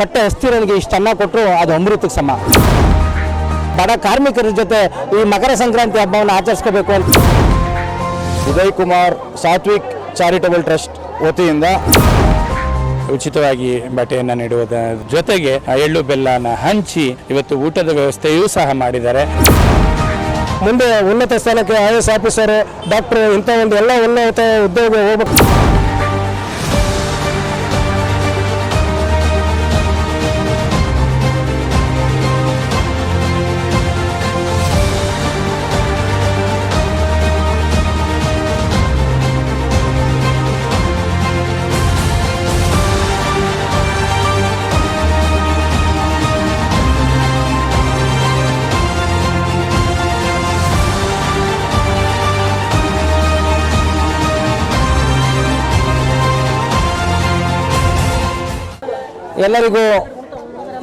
ಹೊಟ್ಟೆ ಹಸ್ತಿರನಿಗೆ ಇಷ್ಟು ಅನ್ನ ಕೊಟ್ಟರು ಅದು ಅಮೃತಕ್ಕೆ ಸಮ. ಬಡ ಕಾರ್ಮಿಕರ ಜೊತೆ ಈ ಮಕರ ಸಂಕ್ರಾಂತಿ ಹಬ್ಬವನ್ನು ಆಚರಿಸ್ಕೋಬೇಕು ಅಂತ. ಉದಯ್ ಕುಮಾರ್, ಸಾತ್ವಿಕ್ ಚಾರಿಟಬಲ್ ಟ್ರಸ್ಟ್ ವತಿಯಿಂದ ಉಚಿತವಾಗಿ ಬಟ್ಟೆಯನ್ನು ನೀಡುವುದರ ಜೊತೆಗೆ ಎಳ್ಳು ಬೆಲ್ಲನ ಹಂಚಿ ಇವತ್ತು ಊಟದ ವ್ಯವಸ್ಥೆಯೂ ಸಹ ಮಾಡಿದ್ದಾರೆ. ಮುಂದೆ ಉನ್ನತ ಸ್ಥಾನಕ್ಕೆ ಐ ಎಸ್ ಆಫೀಸರ್, ಡಾಕ್ಟರ್ ಇಂಥ ಒಂದು ಎಲ್ಲ ಉನ್ನತ ಉದ್ಯೋಗ ಹೋಗ್ಬೇಕು. ಎಲ್ಲರಿಗೂ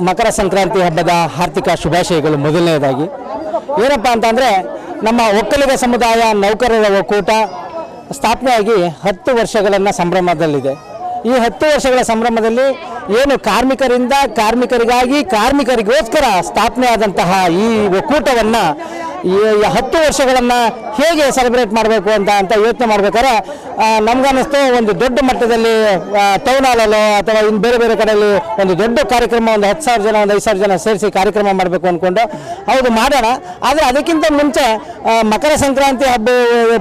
ಮಕರ ಸಂಕ್ರಾಂತಿ ಹಬ್ಬದ ಆರ್ಥಿಕ ಶುಭಾಶಯಗಳು ಮೊದಲನೇದಾಗಿ ಏನಪ್ಪ ಅಂತಂದರೆ, ನಮ್ಮ ಒಕ್ಕಲಿಗ ಸಮುದಾಯ ನೌಕರರ ಒಕ್ಕೂಟ ಸ್ಥಾಪನೆಯಾಗಿ ಹತ್ತು ವರ್ಷಗಳನ್ನು ಸಂಭ್ರಮದಲ್ಲಿದೆ. ಈ ಹತ್ತು ವರ್ಷಗಳ ಸಂಭ್ರಮದಲ್ಲಿ ಏನು ಕಾರ್ಮಿಕರಿಂದ ಕಾರ್ಮಿಕರಿಗಾಗಿ ಕಾರ್ಮಿಕರಿಗೋಸ್ಕರ ಸ್ಥಾಪನೆ ಆದಂತಹ ಈ ಒಕ್ಕೂಟವನ್ನು ಹತ್ತು ವರ್ಷಗಳನ್ನು ಹೇಗೆ ಸೆಲೆಬ್ರೇಟ್ ಮಾಡಬೇಕು ಅಂತ ಅಂತ ಯೋಚನೆ ಮಾಡ್ಬೇಕಾದ್ರೆ ನಮ್ಗನ್ನಿಸ್ತು ಒಂದು ದೊಡ್ಡ ಮಟ್ಟದಲ್ಲಿ ಟೌನ್ ಹಾಲಲ್ಲೋ ಅಥವಾ ಇನ್ನು ಬೇರೆ ಬೇರೆ ಕಡೆಯಲ್ಲಿ ಒಂದು ದೊಡ್ಡ ಕಾರ್ಯಕ್ರಮ, ಒಂದು ಹತ್ತು ಸಾವಿರ ಜನ, ಒಂದು ಐದು ಸಾವಿರ ಜನ ಸೇರಿಸಿ ಕಾರ್ಯಕ್ರಮ ಮಾಡಬೇಕು ಅಂದ್ಕೊಂಡು ಹೌದು ಮಾಡೋಣ. ಆದರೆ ಅದಕ್ಕಿಂತ ಮುಂಚೆ ಮಕರ ಸಂಕ್ರಾಂತಿ ಹಬ್ಬ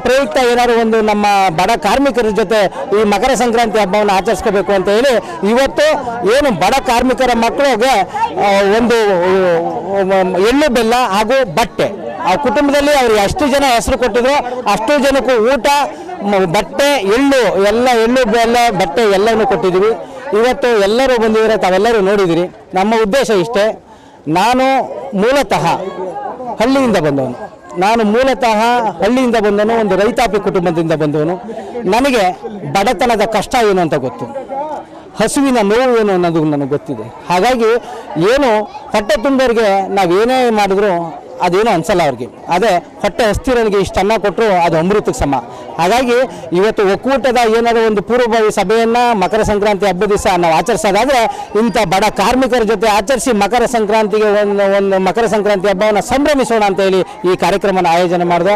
ಪ್ರಯುಕ್ತ ಏನಾದ್ರು ಒಂದು ನಮ್ಮ ಬಡ ಕಾರ್ಮಿಕರ ಜೊತೆ ಈ ಮಕರ ಸಂಕ್ರಾಂತಿ ಹಬ್ಬವನ್ನು ಆಚರಿಸ್ಕೋಬೇಕು ಅಂತ ಹೇಳಿ ಇವತ್ತು ಏನು ಬಡ ಕಾರ್ಮಿಕರ ಮಕ್ಕಳಿಗೆ ಒಂದು ಎಳ್ಳು ಬೆಲ್ಲ ಹಾಗೂ ಬಟ್ಟೆ ಆ ಕುಟುಂಬದಲ್ಲಿ ಅವ್ರು ಎಷ್ಟು ಜನ ಹೆಸರು ಕೊಟ್ಟಿದ್ರು, ಅಷ್ಟು ಜನಕ್ಕೂ ಊಟ ಬಟ್ಟೆ, ಎಳ್ಳು, ಎಲ್ಲ ಎಳ್ಳು, ಬೆಲ್ಲ, ಬಟ್ಟೆ ಎಲ್ಲನೂ ಕೊಟ್ಟಿದ್ದೀವಿ. ಇವತ್ತು ಎಲ್ಲರೂ ಬಂದಿದ್ದಾರೆ, ತಾವೆಲ್ಲರೂ ನೋಡಿದಿರಿ ನಮ್ಮ ಉದ್ದೇಶ ಇಷ್ಟೇ, ನಾನು ಮೂಲತಃ ಹಳ್ಳಿಯಿಂದ ಬಂದವನು. ನಾನು ಮೂಲತಃ ಹಳ್ಳಿಯಿಂದ ಬಂದವನು, ಒಂದು ರೈತಾಪಿ ಕುಟುಂಬದಿಂದ ಬಂದವನು. ನನಗೆ ಬಡತನದ ಕಷ್ಟ ಏನು ಅಂತ ಗೊತ್ತು. ಹಸುವಿನ ನೋವು ಏನು ಅನ್ನೋದು ನನಗೆ ಗೊತ್ತಿದೆ. ಹಾಗಾಗಿ ಏನು ಹೊಟ್ಟೆ ತುಂಬೋರಿಗೆ ನಾವೇನೇ ಮಾಡಿದ್ರು ಅದೇನು ಅನ್ಸಲ್ಲ ಅವ್ರಿಗೆ. ಅದೇ ಹೊಟ್ಟೆ ಹಸ್ತಿರೋನಿಗೆ ಇಷ್ಟು ಅನ್ನ ಕೊಟ್ಟರು ಅದು ಅಮೃತಕ್ಕೆ ಸಮ. ಹಾಗಾಗಿ ಇವತ್ತು ಒಕ್ಕೂಟದ ಏನಾದರೂ ಒಂದು ಪೂರ್ವಭಾವಿ ಸಭೆಯನ್ನು ಮಕರ ಸಂಕ್ರಾಂತಿ ಹಬ್ಬದ ದಿವಸ ನಾವು ಆಚರಿಸೋದಾದರೆ ಇಂಥ ಬಡ ಕಾರ್ಮಿಕರ ಜೊತೆ ಆಚರಿಸಿ ಮಕರ ಸಂಕ್ರಾಂತಿಗೆ ಒಂದು ಒಂದು ಮಕರ ಸಂಕ್ರಾಂತಿ ಹಬ್ಬವನ್ನು ಸಂಭ್ರಮಿಸೋಣ ಅಂತ ಹೇಳಿ ಈ ಕಾರ್ಯಕ್ರಮನ ಆಯೋಜನೆ ಮಾಡಿದೆ.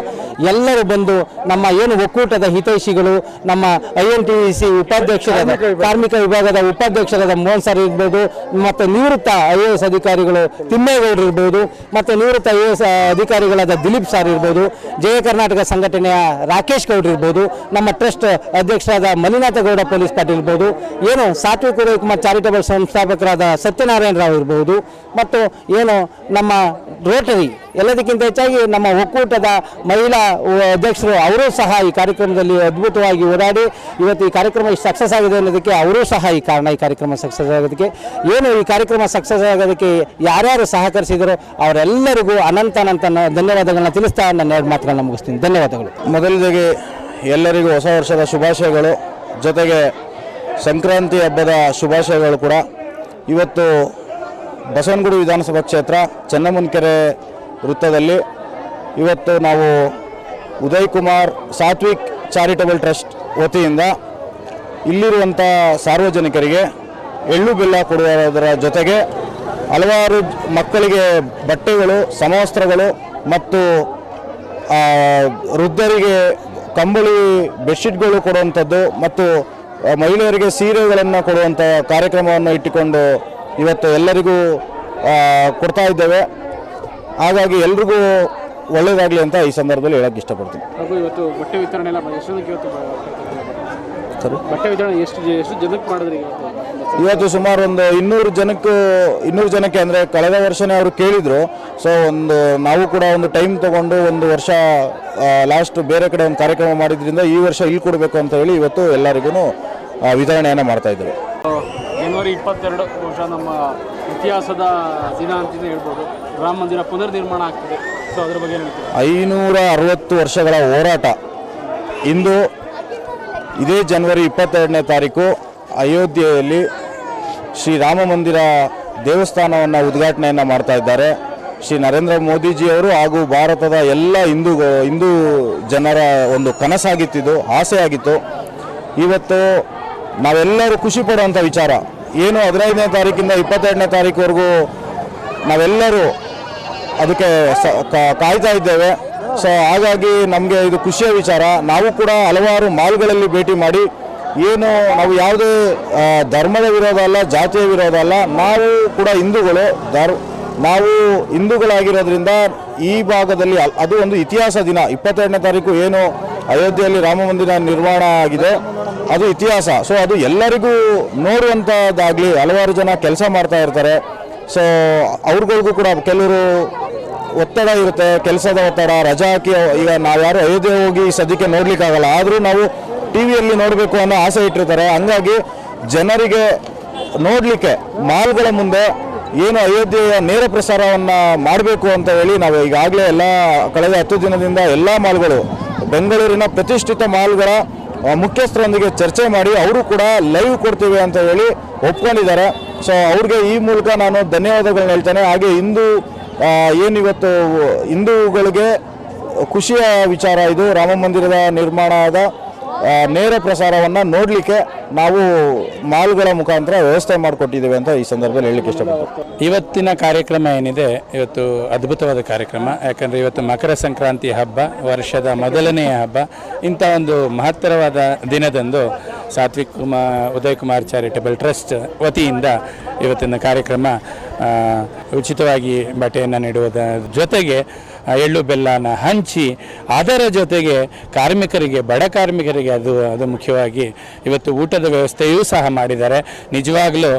ಎಲ್ಲರೂ ಬಂದು ನಮ್ಮ ಏನು ಒಕ್ಕೂಟದ ಹಿತೈಷಿಗಳು ನಮ್ಮ ಐ ಎನ್ ಟಿ ಸಿ ಉಪಾಧ್ಯಕ್ಷರಾದ ಕಾರ್ಮಿಕ ವಿಭಾಗದ ಉಪಾಧ್ಯಕ್ಷರಾದ ಮೋಹನ್ ಸರ್ ಇರ್ಬೋದು ಮತ್ತು ನಿವೃತ್ತ ಐ ಎ ಎಸ್ ಅಧಿಕಾರಿಗಳು ತಿಮ್ಮೇಗೌಡರು ಇರ್ಬೋದು ಮತ್ತು ನಿವೃತ್ತ ಐ ಎ ಎಸ್ ಅಧಿಕಾರಿಗಳಾದ ದಿಲೀಪ್ ಸರ್ ಇರ್ಬೋದು, ಜಯ ಕರ್ನಾಟಕ ಸಂಘಟನೆಯ ರಾಕೇಶ್ ಗೌಡ್ರು ಇರ್ಬೋದು, ನಮ್ಮ ಟ್ರಸ್ಟ್ ಅಧ್ಯಕ್ಷರಾದ ಮಲ್ಲಿನಾಥ ಗೌಡ ಪೊಲೀಸ್ ಪಾಟೀಲ್ ಇರ್ಬೋದು, ಏನು ಸಾತ್ವಿಕ ಕುಮಾರ್ ಚಾರಿಟಬಲ್ ಸಂಸ್ಥಾಪಕರಾದ ಸತ್ಯನಾರಾಯಣ ರಾವ್ ಇರ್ಬೋದು, ಮತ್ತು ಏನು ನಮ್ಮ ರೋಟರಿ, ಎಲ್ಲದಕ್ಕಿಂತ ಹೆಚ್ಚಾಗಿ ನಮ್ಮ ಒಕ್ಕೂಟದ ಮಹಿಳಾ ಅಧ್ಯಕ್ಷರು ಅವರು ಸಹ ಈ ಕಾರ್ಯಕ್ರಮದಲ್ಲಿ ಅದ್ಭುತವಾಗಿ ಓಡಾಡಿ, ಇವತ್ತು ಈ ಕಾರ್ಯಕ್ರಮ ಸಕ್ಸಸ್ ಆಗಿದೆ ಅನ್ನೋದಕ್ಕೆ ಅವರೂ ಸಹ ಈ ಕಾರಣ, ಈ ಕಾರ್ಯಕ್ರಮ ಸಕ್ಸಸ್ ಆಗೋದಕ್ಕೆ. ಏನು ಈ ಕಾರ್ಯಕ್ರಮ ಸಕ್ಸಸ್ ಆಗೋದಕ್ಕೆ ಯಾರ್ಯಾರು ಸಹಕರಿಸಿದರೋ ಅವರೆಲ್ಲರಿಗೂ ಅನಂತ ಅನಂತ ನ- ಧನ್ಯವಾದಗಳನ್ನ ತಿಳಿಸ್ತಾ ನನ್ನ ಎರಡು ಮಾತುಗಳನ್ನ ಮುಗಿಸ್ತೀನಿ. ಧನ್ಯವಾದಗಳು. ಮೊದಲಿಗೆ ಎಲ್ಲರಿಗೂ ಹೊಸ ವರ್ಷದ ಶುಭಾಶಯಗಳು. ಜೊತೆಗೆ ಸಂಕ್ರಾಂತಿ ಹಬ್ಬದ ಶುಭಾಶಯಗಳು ಕೂಡ. ಇವತ್ತು ಬಸವನಗುಡಿ ವಿಧಾನಸಭಾ ಕ್ಷೇತ್ರ, ಚನ್ನಮುನಕೆರೆ ವೃತ್ತದಲ್ಲಿ ಇವತ್ತು ನಾವು ಉದಯ್ ಕುಮಾರ್ ಸಾತ್ವಿಕ್ ಚಾರಿಟಬಲ್ ಟ್ರಸ್ಟ್ ವತಿಯಿಂದ ಇಲ್ಲಿರುವಂಥ ಸಾರ್ವಜನಿಕರಿಗೆ ಎಳ್ಳು ಬೆಲ್ಲ ಕೊಡುವುದರ ಜೊತೆಗೆ ಹಲವಾರು ಮಕ್ಕಳಿಗೆ ಬಟ್ಟೆಗಳು ಸಮವಸ್ತ್ರಗಳು ಮತ್ತು ವೃದ್ಧರಿಗೆ ಕಂಬಳಿ ಬೆಡ್ಶೀಟ್ಗಳು ಕೊಡುವಂಥದ್ದು ಮತ್ತು ಮಹಿಳೆಯರಿಗೆ ಸೀರೆಗಳನ್ನು ಕೊಡುವಂಥ ಕಾರ್ಯಕ್ರಮವನ್ನು ಇಟ್ಟುಕೊಂಡು ಇವತ್ತು ಎಲ್ಲರಿಗೂ ಕೊಡ್ತಾ ಇದ್ದೇವೆ. ಹಾಗಾಗಿ ಎಲ್ರಿಗೂ ಒಳ್ಳೆಯದಾಗಲಿ ಅಂತ ಈ ಸಂದರ್ಭದಲ್ಲಿ ಹೇಳೋಕ್ಕೆ ಇಷ್ಟಪಡ್ತೀನಿ. ಇವತ್ತು ಬಟ್ಟೆ ವಿತರಣೆ ಎಲ್ಲ ಎಷ್ಟು ಜನಕ್ಕೆ ಇವತ್ತು ಬ- ಬಟ್ಟೆ ವಿತರಣೆ ಎಷ್ಟು ಎಷ್ಟು ಜನಕ್ಕೆ ಮಾಡಿದ್ರಿ ಇವತ್ತು ಸುಮಾರು ಒಂದು ಇನ್ನೂರು ಜನಕ್ಕೂ ಇನ್ನೂರು ಜನಕ್ಕೆ ಅಂದರೆ ಕಳೆದ ವರ್ಷನೇ ಅವರು ಕೇಳಿದರು. ಸೊ ಒಂದು ನಾವು ಕೂಡ ಒಂದು ಟೈಮ್ ತಗೊಂಡು ಒಂದು ವರ್ಷ ಲಾಸ್ಟ್ ಬೇರೆ ಕಡೆ ಒಂದು ಕಾರ್ಯಕ್ರಮ ಮಾಡಿದ್ರಿಂದ ಈ ವರ್ಷ ಇಲ್ಲಿ ಕೊಡಬೇಕು ಅಂತ ಹೇಳಿ ಇವತ್ತು ಎಲ್ಲರಿಗೂ ವಿತರಣೆಯನ್ನು ಮಾಡ್ತಾ ಇದ್ದೇವೆ. ಜನವರಿ ಇಪ್ಪತ್ತೆರಡು ಬಹುಶಃ ನಮ್ಮ ಇತಿಹಾಸದ ದಿನ ಅಂತಲೇ ಹೇಳ್ಬೋದು. ರಾಮ ಮಂದಿರ ಪುನರ್ ನಿರ್ಮಾಣ ಆಗ್ತಿದೆ. ಸೊ ಅದರ ಬಗ್ಗೆ ಐನೂರ ಅರವತ್ತು ವರ್ಷಗಳ ಹೋರಾಟ. ಇಂದು ಇದೇ ಜನವರಿ ಇಪ್ಪತ್ತೆರಡನೇ ತಾರೀಕು ಅಯೋಧ್ಯೆಯಲ್ಲಿ ಶ್ರೀರಾಮ ಮಂದಿರ ದೇವಸ್ಥಾನವನ್ನು ಉದ್ಘಾಟನೆಯನ್ನು ಮಾಡ್ತಾ ಇದ್ದಾರೆ. ಶ್ರೀ ನರೇಂದ್ರ ಮೋದಿಜಿಯವರು ಹಾಗೂ ಭಾರತದ ಎಲ್ಲ ಹಿಂದೂ ಹಿಂದೂ ಜನರ ಒಂದು ಕನಸಾಗಿತ್ತಿದ್ದು, ಆಸೆಯಾಗಿತ್ತು. ಇವತ್ತು ನಾವೆಲ್ಲರೂ ಖುಷಿ ಪಡುವಂಥ ವಿಚಾರ. ಏನು ಹದಿನೈದನೇ ತಾರೀಕಿಂದ ಇಪ್ಪತ್ತೆರಡನೇ ತಾರೀಕುವರೆಗೂ ನಾವೆಲ್ಲರೂ ಅದಕ್ಕೆ ಕಾಯ್ತಾ ಇದ್ದೇವೆ. ಸೊ, ಹಾಗಾಗಿ ನಮಗೆ ಇದು ಖುಷಿಯ ವಿಚಾರ. ನಾವು ಕೂಡ ಹಲವಾರು ಮಾಲ್ಗಳಲ್ಲಿ ಭೇಟಿ ಮಾಡಿ ಏನು ನಾವು ಯಾವುದೇ ಧರ್ಮದ ವಿರೋಧ ಅಲ್ಲ, ಜಾತಿಯ ವಿರೋಧ ಅಲ್ಲ, ನಾವು ಕೂಡ ಹಿಂದೂಗಳು, ಧರ್, ನಾವು ಹಿಂದೂಗಳಾಗಿರೋದ್ರಿಂದ ಈ ಭಾಗದಲ್ಲಿ ಅದು ಒಂದು ಇತಿಹಾಸ ದಿನ. ಇಪ್ಪತ್ತೆರಡನೇ ತಾರೀಕು ಏನು ಅಯೋಧ್ಯೆಯಲ್ಲಿ ರಾಮ ಮಂದಿರ ನಿರ್ಮಾಣ ಆಗಿದೆ, ಅದು ಇತಿಹಾಸ. ಸೊ ಅದು ಎಲ್ಲರಿಗೂ ನೋಡುವಂಥದ್ದಾಗಲಿ ಹಲವಾರು ಜನ ಕೆಲಸ ಮಾಡ್ತಾ ಇರ್ತಾರೆ. ಸೊ ಅವ್ರಗಳಿಗೂ ಕೂಡ ಕೆಲವರು ಒತ್ತಡ ಇರುತ್ತೆ, ಕೆಲಸದ ಒತ್ತಡ, ರಜಾ ಹಾಕಿ, ಈಗ ನಾವು ಯಾರು ಅಯೋಧ್ಯೆ ಹೋಗಿ ಸದ್ಯಕ್ಕೆ ನೋಡ್ಲಿಕ್ಕಾಗಲ್ಲ. ಆದರೂ ನಾವು ಟಿ ವಿಯಲ್ಲಿ ನೋಡಬೇಕು ಅನ್ನೋ ಆಸೆ ಇಟ್ಟಿರ್ತಾರೆ. ಹಂಗಾಗಿ ಜನರಿಗೆ ನೋಡಲಿಕ್ಕೆ, ಮಾಲ್ಗಳ ಮುಂದೆ ಏನು ಅಯೋಧ್ಯೆಯ ನೇರ ಪ್ರಸಾರವನ್ನು ಮಾಡಬೇಕು ಅಂತ ಹೇಳಿ ನಾವು ಈಗಾಗಲೇ ಎಲ್ಲ ಕಳೆದ ಹತ್ತು ದಿನದಿಂದ ಎಲ್ಲ ಮಾಲ್ಗಳು, ಬೆಂಗಳೂರಿನ ಪ್ರತಿಷ್ಠಿತ ಮಾಲ್ಗಳ ಮುಖ್ಯಸ್ಥರೊಂದಿಗೆ ಚರ್ಚೆ ಮಾಡಿ ಅವರು ಕೂಡ ಲೈವ್ ಕೊಡ್ತೀವಿ ಅಂತ ಹೇಳಿ ಒಪ್ಕೊಂಡಿದ್ದಾರೆ. ಸೊ ಅವ್ರಿಗೆ ಈ ಮೂಲಕ ನಾನು ಧನ್ಯವಾದಗಳನ್ನ ಹೇಳ್ತೇನೆ. ಹಾಗೆ ಹಿಂದೂ ಏನಿವತ್ತು, ಹಿಂದೂಗಳಿಗೆ ಖುಷಿಯ ವಿಚಾರ ಇದು. ರಾಮ ಮಂದಿರದ ನಿರ್ಮಾಣದ ನೇರ ಪ್ರಸಾರವನ್ನು ನೋಡಲಿಕ್ಕೆ ನಾವು ಮಾಲ್ಗಳ ಮುಖಾಂತರ ವ್ಯವಸ್ಥೆ ಮಾಡಿಕೊಟ್ಟಿದ್ದೇವೆ ಅಂತ ಈ ಸಂದರ್ಭದಲ್ಲಿ ಹೇಳಲಿಕ್ಕೆ ಇಷ್ಟಪಡ್ತೀವಿ ಇವತ್ತಿನ ಕಾರ್ಯಕ್ರಮ ಏನಿದೆ, ಇವತ್ತು ಅದ್ಭುತವಾದ ಕಾರ್ಯಕ್ರಮ. ಯಾಕಂದರೆ ಇವತ್ತು ಮಕರ ಸಂಕ್ರಾಂತಿ ಹಬ್ಬ, ವರ್ಷದ ಮೊದಲನೆಯ ಹಬ್ಬ. ಇಂಥ ಒಂದು ಮಹತ್ತರವಾದ ದಿನದಂದು ಸಾತ್ವಿಕ್ ಕುಮಾರ್ ಉದಯ್ ಕುಮಾರ್ ಚಾರಿಟಬಲ್ ಟ್ರಸ್ಟ್ ವತಿಯಿಂದ ಇವತ್ತಿನ ಕಾರ್ಯಕ್ರಮ ಉಚಿತವಾಗಿ ಬಟ್ಟೆಯನ್ನು ನೀಡುವುದರ ಜೊತೆಗೆ ಎಳ್ಳು ಬೆಲ್ಲನ ಹಂಚಿ ಅದರ ಜೊತೆಗೆ ಕಾರ್ಮಿಕರಿಗೆ, ಬಡ ಕಾರ್ಮಿಕರಿಗೆ ಅದು ಅದು ಮುಖ್ಯವಾಗಿ ಇವತ್ತು ಊಟದ ವ್ಯವಸ್ಥೆಯೂ ಸಹ ಮಾಡಿದ್ದಾರೆ. ನಿಜವಾಗಲೂ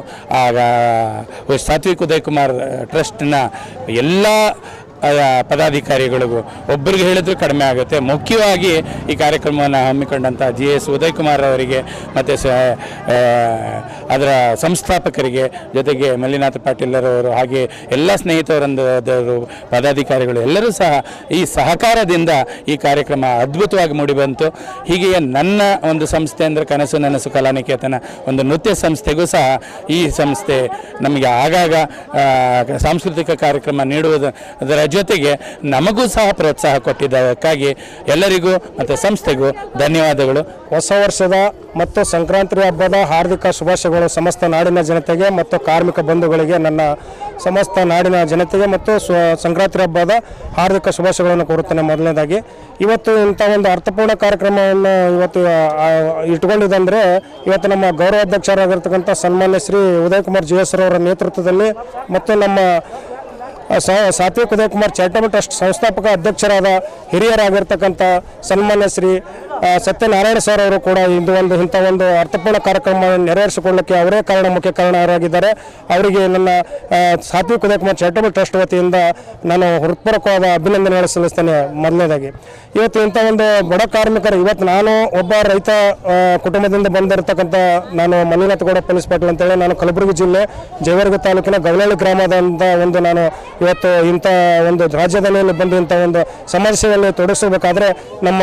ಸಾತ್ವಿಕ್ ಉದಯ್ ಕುಮಾರ್ ಟ್ರಸ್ಟ್ನ ಎಲ್ಲ ಪದಾಧಿಕಾರಿಗಳಿಗೂ. ಒಬ್ಬರಿಗೆ ಹೇಳಿದ್ರು ಕಡಿಮೆ ಆಗುತ್ತೆ. ಮುಖ್ಯವಾಗಿ ಈ ಕಾರ್ಯಕ್ರಮವನ್ನು ಹಮ್ಮಿಕೊಂಡಂಥ ಜಿ ಎಸ್ ಉದಯ್ ಕುಮಾರ್ ಅವರಿಗೆ, ಮತ್ತು ಅದರ ಸಂಸ್ಥಾಪಕರಿಗೆ, ಜೊತೆಗೆ ಮಲ್ಲಿನಾಥ ಪಾಟೀಲರವರು ಹಾಗೆ ಎಲ್ಲ ಸ್ನೇಹಿತರಂದವರು ಪದಾಧಿಕಾರಿಗಳು ಎಲ್ಲರೂ ಸಹ ಈ ಸಹಕಾರದಿಂದ ಈ ಕಾರ್ಯಕ್ರಮ ಅದ್ಭುತವಾಗಿ ಮೂಡಿಬಂತು ಹೀಗೆಯೇ ನನ್ನ ಒಂದು ಸಂಸ್ಥೆ ಅಂದರೆ ಕನಸು ನನಸು ಕಲಾನಿಕೇತನ ಒಂದು ನೃತ್ಯ ಸಂಸ್ಥೆಗೂ ಸಹ ಈ ಸಂಸ್ಥೆ ನಮಗೆ ಆಗಾಗ ಸಾಂಸ್ಕೃತಿಕ ಕಾರ್ಯಕ್ರಮ ನೀಡುವುದು ಅದರ ಜೊತೆಗೆ ನಮಗೂ ಸಹ ಪ್ರೋತ್ಸಾಹ ಕೊಟ್ಟಿದ್ದಕ್ಕಾಗಿ ಎಲ್ಲರಿಗೂ ಮತ್ತು ಸಂಸ್ಥೆಗೂ ಧನ್ಯವಾದಗಳು. ಹೊಸ ವರ್ಷದ ಮತ್ತು ಸಂಕ್ರಾಂತಿ ಹಬ್ಬದ ಹಾರ್ದಿಕ ಶುಭಾಶಯಗಳು ಸಮಸ್ತ ನಾಡಿನ ಜನತೆಗೆ ಮತ್ತು ಕಾರ್ಮಿಕ ಬಂಧುಗಳಿಗೆ ನನ್ನ ಸಮಸ್ತ ನಾಡಿನ ಜನತೆಗೆ ಮತ್ತು ಸಂಕ್ರಾಂತಿ ಹಬ್ಬದ ಹಾರ್ದಿಕ ಶುಭಾಶಯಗಳನ್ನು ಕೋರುತ್ತೇನೆ ಮೊದಲನೇದಾಗಿ. ಇವತ್ತು ಇಂಥ ಒಂದು ಅರ್ಥಪೂರ್ಣ ಕಾರ್ಯಕ್ರಮವನ್ನು ಇವತ್ತು ಇಟ್ಕೊಂಡಿದ್ದಂದರೆ ಇವತ್ತು ನಮ್ಮ ಗೌರವಾಧ್ಯಕ್ಷರಾಗಿರ್ತಕ್ಕಂಥ ಸನ್ಮಾನ್ಯ ಶ್ರೀ ಉದಯ್ ಕುಮಾರ್ ಎಸ್ ಅವರ ನೇತೃತ್ವದಲ್ಲಿ ಮತ್ತು ನಮ್ಮ ಸಾತ್ವಿಕ್ ಉದಯ್ ಕುಮಾರ್ ಚಾರಿಟಬಲ್ ಟ್ರಸ್ಟ್ ಸಂಸ್ಥಾಪಕ ಅಧ್ಯಕ್ಷರಾದ ಹಿರಿಯರಾಗಿರ್ತಕ್ಕಂಥ ಸನ್ಮಾನ್ಯ ಶ್ರೀ ಸತ್ಯನಾರಾಯಣ ಸರ್ ಅವರು ಕೂಡ ಇಂದು ಒಂದು ಇಂಥ ಒಂದು ಅರ್ಥಪೂರ್ಣ ಕಾರ್ಯಕ್ರಮವನ್ನು ನೆರವೇರಿಸಿಕೊಳ್ಳಕ್ಕೆ ಅವರೇ ಕಾರಣ, ಮುಖ್ಯ ಕಾರಣರಾಗಿದ್ದಾರೆ. ಅವರಿಗೆ ನನ್ನ ಸಾತ್ವಿಕ ಸಾತ್ವಿಕ್ ಉದಯ್ ಕುಮಾರ್ ಚಾರಿಟಬಲ್ ಟ್ರಸ್ಟ್ ವತಿಯಿಂದ ನಾನು ಹೃತ್ಪೂರ್ವಕವಾದ ಅಭಿನಂದನೆಗಳು ಸಲ್ಲಿಸ್ತೇನೆ ಮೊದಲನೇದಾಗಿ. ಇವತ್ತು ಇಂಥ ಒಂದು ಬಡ ಕಾರ್ಮಿಕರು, ಇವತ್ತು ನಾನು ಒಬ್ಬ ರೈತ ಕುಟುಂಬದಿಂದ ಬಂದಿರತಕ್ಕಂಥ ನಾನು ಮಲ್ಲಿನಾಥಗೌಡ ಪೊಲೀಸ್ ಪಾಟೀಲ್ ಅಂತೇಳಿ ನಾನು ಕಲಬುರಗಿ ಜಿಲ್ಲೆ ಜೈವರ್ಗ ತಾಲೂಕಿನ ಗವಳಹಳ್ಳಿ ಗ್ರಾಮದಿಂದ ಒಂದು ನಾನು ಇವತ್ತು ಇಂಥ ಒಂದು ರಾಜ್ಯದಲ್ಲಿ ಬಂದು ಒಂದು ಸಮಾಜ ಸೇವೆಯಲ್ಲಿ ತೊಡಗಿಸಬೇಕಾದ್ರೆ ನಮ್ಮ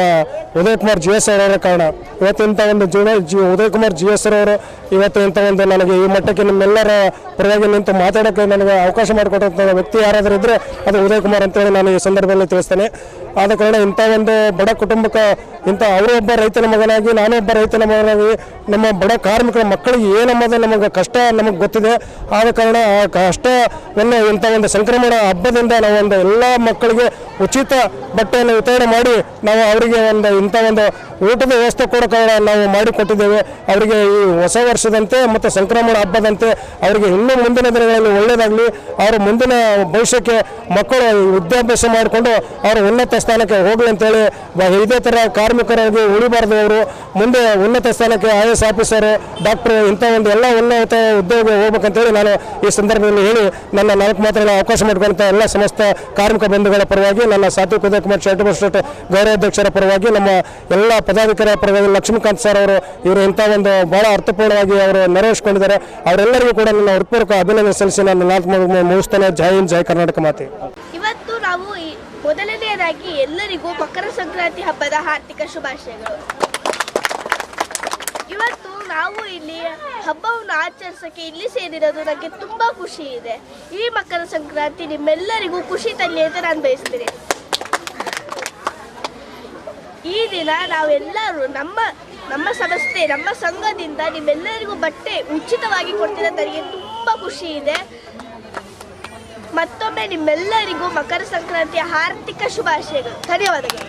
ಉದಯ್ ಕುಮಾರ್ ಜಿ ಎಸ್ ಅವರ ಕಾರಣ. ಇವತ್ತು ಇಂಥ ಒಂದು ಜೀವನ G Uday Kumar G S ಅವರು ಇವತ್ತು ಇಂಥ ಒಂದು ನನಗೆ ಈ ಮಟ್ಟಕ್ಕೆ ನಿಮ್ಮೆಲ್ಲರ ಪರವಾಗಿ ನಿಂತು ಮಾತಾಡೋಕ್ಕೆ ನನಗೆ ಅವಕಾಶ ಮಾಡಿಕೊಟ್ಟಂಥ ವ್ಯಕ್ತಿ ಯಾರಾದರೂ ಇದ್ದರೆ ಅದು ಉದಯ್ ಕುಮಾರ್ ಅಂತೇಳಿ ನಾನು ಈ ಸಂದರ್ಭದಲ್ಲಿ ತಿಳಿಸ್ತೇನೆ. ಆದ ಕಾರಣ ಇಂಥ ಒಂದು ಬಡ ಕುಟುಂಬಕ್ಕೆ ಇಂಥ ಅವರು ಒಬ್ಬ ರೈತನ ಮಗನಾಗಿ, ನಾನು ಒಬ್ಬ ರೈತನ ಮಗನಾಗಿ, ನಮ್ಮ ಬಡ ಕಾರ್ಮಿಕರ ಮಕ್ಕಳಿಗೆ ಏನಮ್ಮದ ನಮಗೆ ಕಷ್ಟ ನಮಗೆ ಗೊತ್ತಿದೆ. ಆದ ಕಾರಣ ಆ ಕಷ್ಟವನ್ನು ಇಂಥ ಒಂದು ಸಂಕ್ರಮಣ ಹಬ್ಬದಿಂದ ನಾವು ಒಂದು ಎಲ್ಲ ಮಕ್ಕಳಿಗೆ ಉಚಿತ ಬಟ್ಟೆಯನ್ನು ವಿತರಣೆ ಮಾಡಿ ನಾವು ಅವರಿಗೆ ಒಂದು ಇಂಥ ಒಂದು ಊಟದ ವ್ಯವಸ್ಥೆ ಕೂಡ ನಾವು ಮಾಡಿಕೊಟ್ಟಿದ್ದೇವೆ. ಅವರಿಗೆ ಈ ಹೊಸ ವರ್ಷದಂತೆ ಮತ್ತು ಸಂಕ್ರಮಣ ಹಬ್ಬದಂತೆ ಅವರಿಗೆ ಇನ್ನೂ ಮುಂದಿನ ದಿನಗಳಲ್ಲಿ ಒಳ್ಳೆಯದಾಗಲಿ. ಅವರ ಮುಂದಿನ ಭವಿಷ್ಯಕ್ಕೆ ಮಕ್ಕಳು ವಿದ್ಯಾಭ್ಯಾಸ ಮಾಡಿಕೊಂಡು ಅವರು ಉನ್ನತ ಸ್ಥಾನಕ್ಕೆ ಹೋಗಲಿ ಅಂತೇಳಿ ಇದೇ ಥರ ಕಾರ್ಮಿಕರಾಗಿ ಉಳಿಬಾರ್ದು ಅವರು. ಮುಂದೆ ಉನ್ನತ ಸ್ಥಾನಕ್ಕೆ ಐ ಎಸ್ ಆಫೀಸರ್, ಡಾಕ್ಟರ್ ಇಂಥ ಒಂದು ಎಲ್ಲ ಉನ್ನತ ಉದ್ಯೋಗ ಹೋಗ್ಬೇಕಂತೇಳಿ ನಾನು ಈ ಸಂದರ್ಭದಲ್ಲಿ ಹೇಳಿ ನನ್ನ ನಾಲ್ಕು ಮಾತ್ರ ಅವಕಾಶ ಮಾಡಿಕೊಂಡ ಎಲ್ಲ ಸಮಸ್ತ ಕಾರ್ಮಿಕ ಬಂಧುಗಳ ಪರವಾಗಿ ನನ್ನ ಸಾತ್ವಿಕ್ ಉದಯ ಕುಮಾರ್ ಚಾರಿಟಬಲ್ ಟ್ರಸ್ಟ್ ಗೌರವಾಧ್ಯಕ್ಷರ ಪರವಾಗಿ ನಮ್ಮ ಎಲ್ಲ ಪದಾಧಿಕಾರಿಗಳ ಪರವಾಗಿ ಲಕ್ಷ್ಮೀಕಾಂತ್ ಸರ್ ಅವರು, ಇವರು ಇಂಥ ಒಂದು ಬಹಳ ಅರ್ಥಪೂರ್ಣವಾಗಿ ಅವರು ನೆರವೇರಿಸಿಕೊಂಡಿದ್ದಾರೆ. ಅವರೆಲ್ಲರಿಗೂ ಕೂಡ ನನ್ನ ಹೃತ್ಪೂರ್ವಕ ಅಭಿನಂದನೆ ಸಲ್ಲಿಸಿ ನಾನು ನಾಲ್ಕು ಮುಗಿಸ್ತಾನೆ. ಜೈ ಹಿಂದ್, ಜೈ ಕರ್ನಾಟಕ ಮಾತೆ. ಇವತ್ತು ನಾವು ಮೊದಲನೆಯದಾಗಿ ಎಲ್ಲರಿಗೂ ಮಕರ ಸಂಕ್ರಾಂತಿ ಹಬ್ಬದ ಹಾರ್ದಿಕ ಶುಭಾಶಯಗಳು. ಇವತ್ತು ನಾವು ಇಲ್ಲಿ ಹಬ್ಬವನ್ನು ಆಚರಿಸೋಕೆ ಇಲ್ಲಿ ಸೇರಿರೋದು ನನಗೆ ತುಂಬಾ ಖುಷಿ ಇದೆ. ಈ ಮಕರ ಸಂಕ್ರಾಂತಿ ನಿಮ್ಮೆಲ್ಲರಿಗೂ ಖುಷಿ ತಲ್ಲಿ ಅಂತ ನಾನು ಬಯಸ್ತೀನಿ. ಈ ದಿನ ನಾವೆಲ್ಲರೂ ನಮ್ಮ ನಮ್ಮ ಸಂಸ್ಥೆ, ನಮ್ಮ ಸಂಘದಿಂದ ನಿಮ್ಮೆಲ್ಲರಿಗೂ ಬಟ್ಟೆ ಉಚಿತವಾಗಿ ಕೊಡ್ತಿರೋ ನನಗೆ ತುಂಬ ಖುಷಿ ಇದೆ. ಮತ್ತೊಮ್ಮೆ ನಿಮ್ಮೆಲ್ಲರಿಗೂ ಮಕರ ಸಂಕ್ರಾಂತಿಯ ಹಾರ್ದಿಕ ಶುಭಾಶಯಗಳು. ಧನ್ಯವಾದಗಳು.